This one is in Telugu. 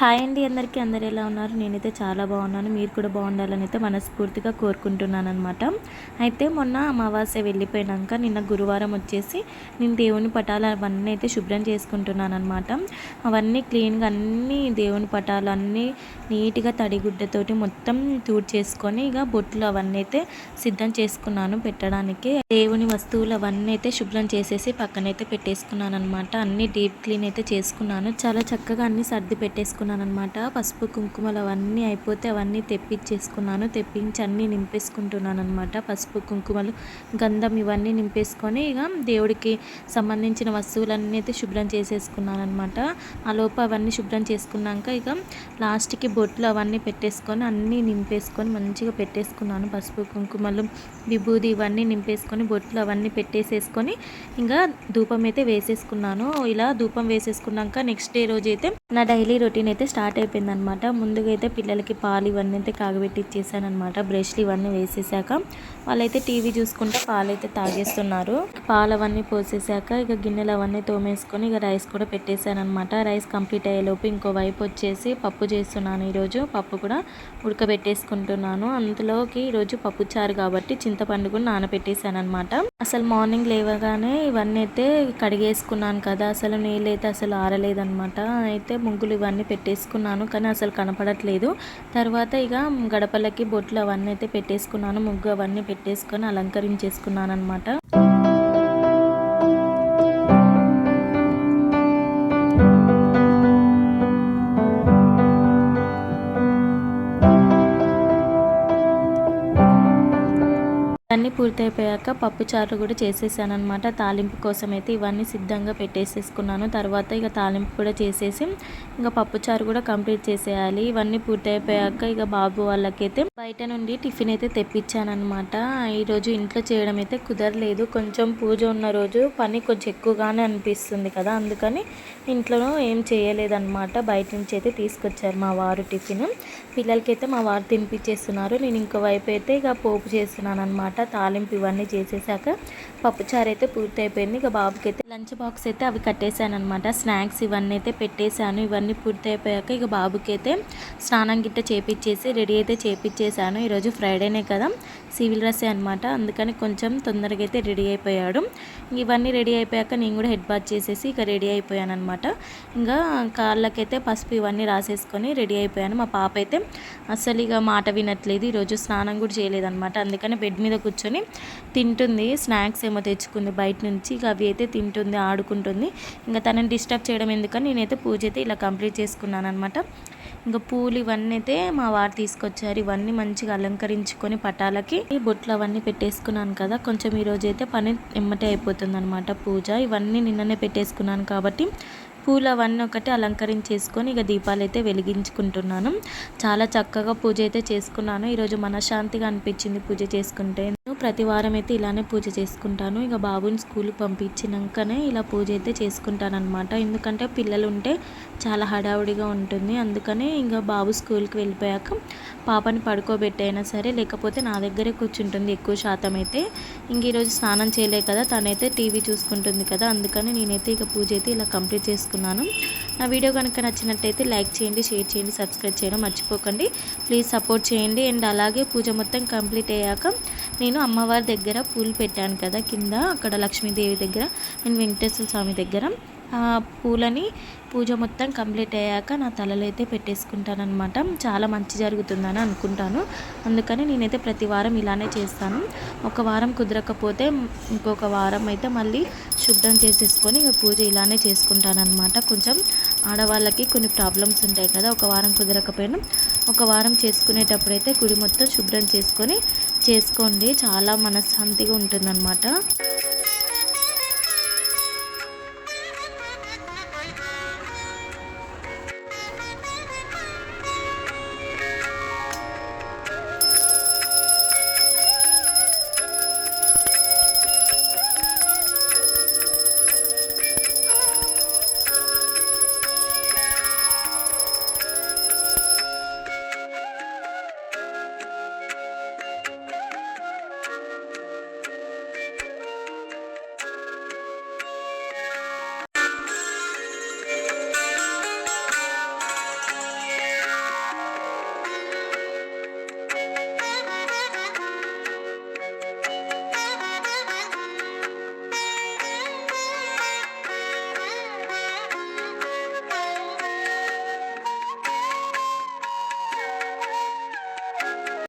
హాయ్ అండి అందరికీ అందరు ఎలా ఉన్నారు? నేనైతే చాలా బాగున్నాను. మీరు కూడా బాగుండాలని అయితే మనస్ఫూర్తిగా కోరుకుంటున్నాను అనమాట అయితే మొన్న అమావాస్య వెళ్ళిపోయినాక నిన్న గురువారం వచ్చేసి నేను దేవుని పటాలు అవన్నీ అయితే శుభ్రం చేసుకుంటున్నాను అనమాట అవన్నీ క్లీన్గా అన్నీ దేవుని పటాలు అన్నీ నీట్గా తడిగుడ్డతోటి మొత్తం తూడ్ చేసుకొని ఇక బొట్లు అవన్నీ అయితే సిద్ధం చేసుకున్నాను పెట్టడానికి. దేవుని వస్తువులు అవన్నీ అయితే శుభ్రం చేసేసి పక్కనైతే పెట్టేసుకున్నాను అనమాట అన్ని డీప్ క్లీన్ అయితే చేసుకున్నాను. చాలా చక్కగా అన్ని సర్ది పెట్టేసుకున్నాను. అనమాట పసుపు కుంకుమలు అవన్నీ అయిపోతే అవన్నీ తెప్పించేసుకున్నాను. తెప్పించి అన్నీ నింపేసుకుంటున్నాను అనమాట పసుపు కుంకుమలు గంధం ఇవన్నీ నింపేసుకొని ఇక దేవుడికి సంబంధించిన వస్తువులన్నీ అయితే శుభ్రం చేసేసుకున్నాను అనమాట ఆ లోపు అవన్నీ శుభ్రం చేసుకున్నాక ఇక లాస్ట్కి బొట్లు అవన్నీ పెట్టేసుకొని అన్నీ నింపేసుకొని మంచిగా పెట్టేసుకున్నాను. పసుపు కుంకుమలు విభూది ఇవన్నీ నింపేసుకొని బొట్లు అవన్నీ పెట్టేసేసుకొని ఇంకా ధూపం అయితే వేసేసుకున్నాను. ఇలా ధూపం వేసేసుకున్నాక నెక్స్ట్ డే రోజు అయితే నా డైలీ రొటీన్ అయితే అయితే స్టార్ట్ అయిపోయింది అనమాట ముందుగా అయితే పిల్లలకి పాలు ఇవన్నీ అయితే కాగబెట్టి ఇచ్చేసాను అనమాట బ్రష్లు ఇవన్నీ వేసేసాక వాళ్ళైతే టీవీ చూసుకుంటే పాలు అయితే తాగేస్తున్నారు. పాలు అవన్నీ పోసేసాక ఇక గిన్నెలు అవన్నీ తోమేసుకొని ఇక రైస్ కూడా పెట్టేశాను అనమాట రైస్ కంప్లీట్ అయ్యేలోపు ఇంకో వైపు వచ్చేసి పప్పు చేస్తున్నాను ఈరోజు. పప్పు కూడా ఉడకబెట్టేసుకుంటున్నాను. అందులోకి ఈరోజు పప్పు చారు కాబట్టి చింతపండు కూడా నానబెట్టేశాను అనమాట అసలు మార్నింగ్ లేవగానే ఇవన్నీ అయితే కడిగేసుకున్నాను కదా. అసలు నీళ్ళు అయితే అసలు ఆరలేదనమాట. అయితే ముగ్గులు ఇవన్నీ పెట్టేసుకున్నాను కానీ అసలు కనపడట్లేదు. తర్వాత ఇక గడపలకి బొట్లు అవన్నీ అయితే పెట్టేసుకున్నాను ముగ్గు అవన్నీ పెట్టేసుకొని అలంకరించేసుకున్నాను అనమాట పూర్తయిపోయాక పప్పు చారు కూడా చేసేసాను అనమాట తాలింపు కోసం అయితే ఇవన్నీ సిద్ధంగా పెట్టేసేసుకున్నాను. తర్వాత ఇక తాలింపు కూడా చేసేసి ఇంకా పప్పు చారు కూడా కంప్లీట్ చేసేయాలి. ఇవన్నీ పూర్తయిపోయాక ఇక బాబు వాళ్ళకైతే బయట నుండి టిఫిన్ అయితే తెప్పించాను అనమాట ఈరోజు ఇంట్లో చేయడం అయితే కుదరలేదు. కొంచెం పూజ ఉన్న రోజు పని కొంచెం ఎక్కువగానే అనిపిస్తుంది కదా అందుకని ఇంట్లో ఏం చేయలేదన్నమాట. బయట నుంచి అయితే తీసుకొచ్చారు మా వారు టిఫిన్. పిల్లలకైతే మా వారు తినిపించేస్తున్నారు నేను ఇంకో వైపు అయితే ఇక పోపు చేస్తున్నాను అనమాట తాలింపు ఇవన్నీ చేసేసాక పప్పుచారు అయితే పూర్తి అయిపోయింది ఇక బాబుకి అయితే లంచ్ బాక్స్ అయితే అవి కట్టేశాను అనమాట స్నాక్స్ ఇవన్నీ అయితే పెట్టేశాను. ఇవన్నీ పూర్తి అయిపోయాక ఇక బాబుకి అయితే స్నానం గిట్ట చేపించేసి రెడీ అయితే చేపించేశాను ఈరోజు ఫ్రైడేనే కదా సివిల్ డ్రెస్సే అనమాట అందుకని కొంచెం తొందరగా అయితే రెడీ అయిపోయాడు. ఇవన్నీ రెడీ అయిపోయాక నేను కూడా హెడ్ బాత్ చేసేసి ఇక రెడీ అయిపోయాను అనమాట ఇంకా కాళ్ళకైతే పసుపు ఇవన్నీ రాసేసుకొని రెడీ అయిపోయాను. మా పాప అయితే అసలు ఇక మాట వినట్లేదు. ఈరోజు స్నానం కూడా చేయలేదన్నమాట. అందుకని బెడ్ మీద కూర్చొని తింటుంది. స్నాక్స్ ఏమో తెచ్చుకుంది బయట నుంచి. ఇక అవి అయితే తింటుంది ఆడుకుంటుంది. ఇంకా తనని డిస్టర్బ్ చేయడం ఎందుకని నేనైతే పూజ అయితే ఇలా కంప్లీట్ చేసుకున్నాను అనమాట ఇంకా పూలు ఇవన్నీ అయితే మా వారు తీసుకొచ్చారు. ఇవన్నీ మంచిగా అలంకరించుకొని పటాలకి ఈ బొట్లు అవన్నీ పెట్టేసుకున్నాను కదా. కొంచెం ఈరోజు అయితే పని ఎమ్మటే అయిపోతుంది అనమాట పూజ. ఇవన్నీ నిన్ననే పెట్టేసుకున్నాను కాబట్టి పూలు అవన్నీ ఒకటి అలంకరించేసుకొని ఇక దీపాలు అయితే వెలిగించుకుంటున్నాను. చాలా చక్కగా పూజ అయితే చేసుకున్నాను. ఈరోజు మనశ్శాంతిగా అనిపించింది పూజ చేసుకుంటే. ప్రతి వారం అయితే ఇలానే పూజ చేసుకుంటాను. ఇక బాబుని స్కూల్కి పంపించినాకనే ఇలా పూజ అయితే చేసుకుంటాను అనమాట ఎందుకంటే పిల్లలు ఉంటే చాలా హడావుడిగా ఉంటుంది. అందుకని ఇంకా బాబు స్కూల్కి వెళ్ళిపోయాక పాపని పడుకోబెట్టైనా సరే లేకపోతే నా దగ్గరే కూర్చుంటుంది ఎక్కువ శాతం అయితే ఇంక ఈరోజు స్నానం చేయలే కదా తనైతే టీవీ చూసుకుంటుంది కదా అందుకని నేనైతే ఇక పూజ అయితే ఇలా కంప్లీట్ చేసుకున్నాను. నా వీడియో కనుక నచ్చినట్టయితే లైక్ చేయండి షేర్ చేయండి సబ్స్క్రైబ్ చేయడం మర్చిపోకండి. ప్లీజ్ సపోర్ట్ చేయండి. అండ్ అలాగే పూజ మొత్తం కంప్లీట్ అయ్యాక నేను అమ్మవారి దగ్గర పూలు పెట్టాను కదా కింద అక్కడ లక్ష్మీదేవి దగ్గర అండ్ వెంకటేశ్వర స్వామి దగ్గర. ఆ పూలని పూజ మొత్తం కంప్లీట్ అయ్యాక నా తలలో అయితే పెట్టేసుకుంటాను అనమాట చాలా మంచి జరుగుతుందని అనుకుంటాను. అందుకని నేనైతే ప్రతి వారం ఇలానే చేస్తాను. ఒక వారం కుదరకపోతే ఇంకొక వారం అయితే మళ్ళీ శుభ్రం చేసేసుకొని పూజ ఇలానే చేసుకుంటాను అనమాట కొంచెం ఆడవాళ్ళకి కొన్ని ప్రాబ్లమ్స్ ఉంటాయి కదా ఒక వారం కుదరకపోయినా ఒక వారం చేసుకునేటప్పుడైతే గుడి మొత్తం శుభ్రం చేసుకొని చేసుకోండి. చాలా మనశ్శాంతిగా ఉంటుందన్నమాట.